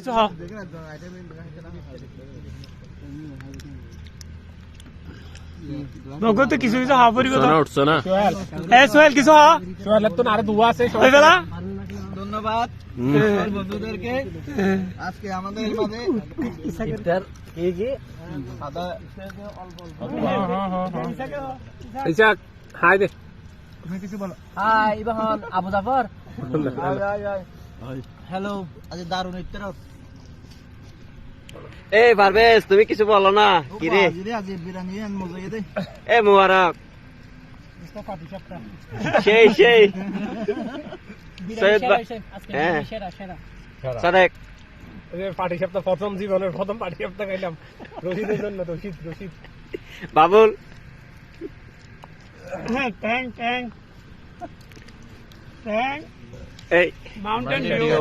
কিছু হ নগদ কিছু কিছু হওয়া পরিব তো উঠছো না এ সোহেল। কিছু হ সোহেলের তো আরও দুয়া আছে ওই বেলা ধন্যবাদ। বন্ধুদেরকে। আজকে আমাদের মাঝে ইফতার কি কি? সাদা ইসাক হাই দে। হাই ইবাহন আবু জাফর। হ্যালো আজ এই পারভেজ তুমি কিছু বলো না? কি রে? এ মুবারক। সেই সেই। হ্যাঁ। সাদেক। পার্টি সপ্তাহ প্রথম জীবনের প্রথম পার্টি সপ্তাহ খাইলাম। রশিদের জন্য রশিদ রশিদ। বাবুল। ট্যাং এই মাউন্টেন ভিউ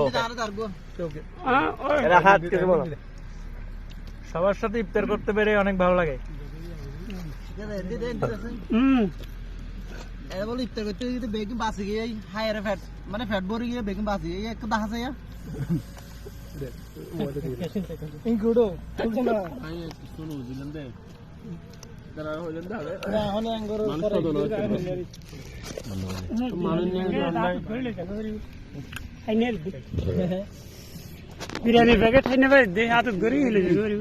কিছু বলো। সবার সাথে ইফতার করতে পেরে অনেক ভালো লাগে। হুম। এরা বলে ইফতার করতে গিয়ে বেগম বাসি গিয়ে হায়ারে ফ্যাট মানে ফ্যাট ভরে গিয়ে বেগম বাসি গিয়ে একটু দেখা যায় ইনক্লুডো বিরিয়ানি প্যাকেট খাই নেবে দে হাতত গড়ি হইলে গড়ি